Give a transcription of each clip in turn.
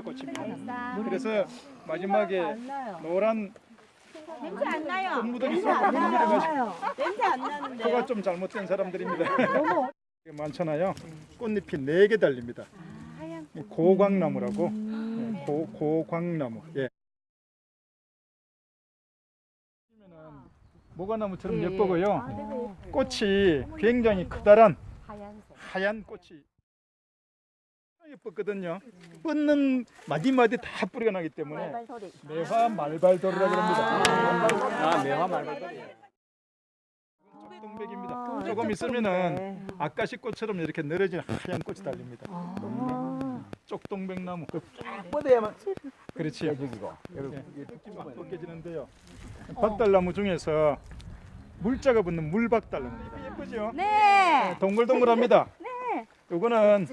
꽃입니다. 그래서 마지막에 노란 냄새 안 나요. 꽃무더기 쏙 밀어가지고 냄새 안 나는데. 코가 좀 잘못된 사람들입니다. 많잖아요. 꽃잎이 네 개 달립니다. 이 고광나무라고 예, 고, 고광나무. 예. 보면은 모과나무처럼 예쁘고요. 꽃이 굉장히 크다란 하얀 꽃이 예뻤거든요. 뻗는 마디마디 다 뿌리가 나기 때문에 매화 말발도르라 그럽니다. 아, 매화 말발도리. 동백입니다. 조금 있으면은 아까시 꽃처럼 이렇게 늘어진 하얀 꽃이 달립니다. 쪽동백나무. 쫙 뻗어야만 그렇지. 여기고. 벗겨지는데요. 박달나무 중에서 물자가 붙는 물박달나무입니다. 예쁘죠? 네. 동글동글합니다. 요거는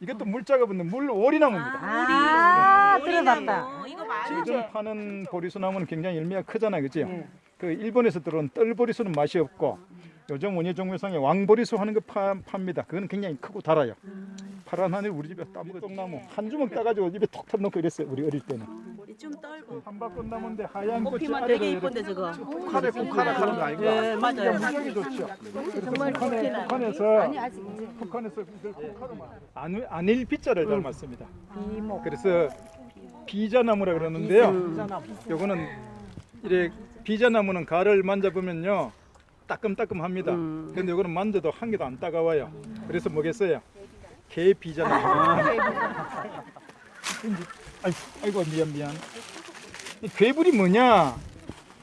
이것도 물자가 붙는 물오리나무입니다. 아, 들어봤다. 지금 파는 보리수나무는 굉장히 열매가 크잖아요, 그죠? 그 일본에서 들어온 뜰보리수는 맛이 없고 요즘 원예 종묘상에 왕보리수 하는 거 파, 팝니다. 그거는 굉장히 크고 달아요. 파란 하늘 우리 집에 따먹똥나무 한 주먹 따가지고 입에 톡톡 넣고 이랬어요. 우리 어릴 때는. 우리 좀 떨고 한박꽃나무인데 하얀 꽃이 아래로 되게 이쁜데 저거. 국화래 국화라 하는 거 아닌가? 예, 맞아요. 무지하게 좋죠. 정말 북한에, 북한에서 북한에서 이걸 국화로만 안, 안일 비자를 닮았습니다. 그래서 비자나무라 그러는데요. 요거는 이래 비자나무는 가를 만져보면요 따끔따끔합니다. 근데 요거는 만져도 한 개도 안 따가워요. 그래서 뭐겠어요? 개 비자나무. 아이고, 아이고 미안 미안. 이 괴물이 뭐냐?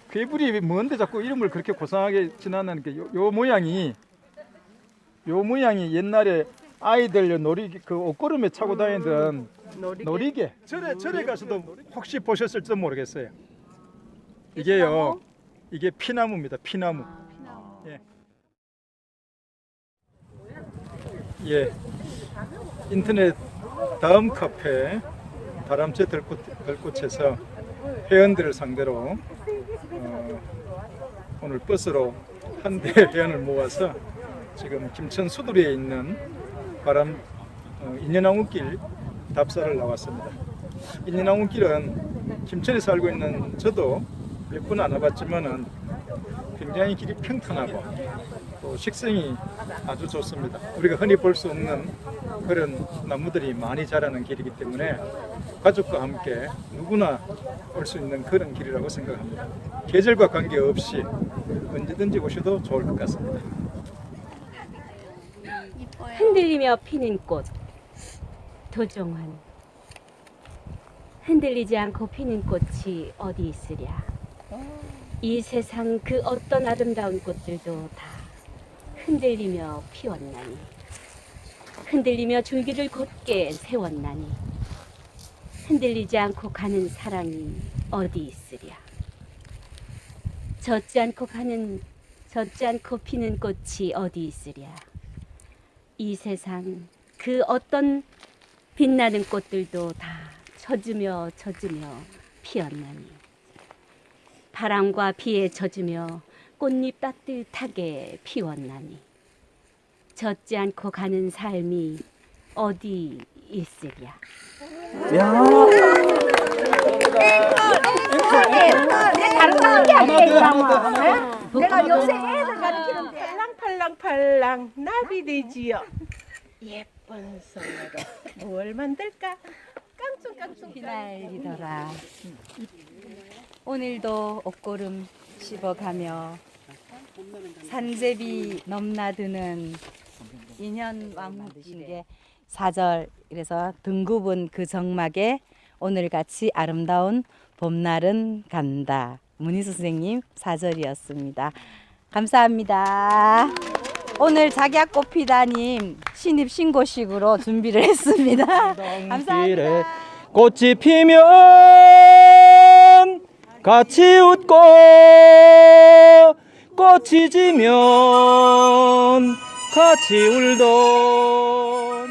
괴물이 뭔데 자꾸 이름을 그렇게 고상하게 지나는 게 요, 요 모양이 요 모양이 옛날에 아이들 요 놀이 그 옷걸음에 차고 다니던 놀이개. 절에 절에 가서도 혹시 보셨을지도 모르겠어요. 이게요. 이게 피나무입니다. 피나무. 예. 예. 인터넷 다음 카페 바람채 들꽃, 들꽃에서 회원들을 상대로 어, 오늘 버스로 한 대 회원을 모아서 지금 김천 수두리에 있는 바람 어, 인연나무길 답사를 나왔습니다. 인연나무길은 김천에 살고 있는 저도 몇번안 와봤지만은 굉장히 길이 평탄하고 또 식성이 아주 좋습니다. 우리가 흔히 볼 수 없는 그런 나무들이 많이 자라는 길이기 때문에 가족과 함께 누구나 올 수 있는 그런 길이라고 생각합니다. 계절과 관계없이 언제든지 오셔도 좋을 것 같습니다. 흔들리며 피는 꽃 도종환 흔들리지 않고 피는 꽃이 어디 있으랴 이 세상 그 어떤 아름다운 꽃들도 다 흔들리며 피웠나니. 흔들리며 줄기를 곧게 세웠나니. 흔들리지 않고 가는 사랑이 어디 있으랴. 젖지 않고 가는 젖지 않고 피는 꽃이 어디 있으랴. 이 세상 그 어떤 빛나는 꽃들도 다 젖으며 젖으며 피었나니. 바람과 비에 젖으며 꽃잎 따뜻하게 피웠나니 젖지 않고 가는 삶이 어디 있으랴 내가 요새 애들 가르치는데 팔랑팔랑팔랑 나비 되지요. 예쁜 손으로 뭘 만들까? 깡충깡충 휘날리더라. 오늘도 옷고름 씹어가며 산제비 넘나드는 인현 왕국인의 사절 그래서 등급은 그 정막에 오늘같이 아름다운 봄날은 간다. 문희수 선생님 사절이었습니다. 감사합니다. 오늘 작약 꽃피다님 신입 신고식으로 준비를 했습니다. 감사합니다. 꽃이 피면 같이 웃고 꽃이 지면 같이 울던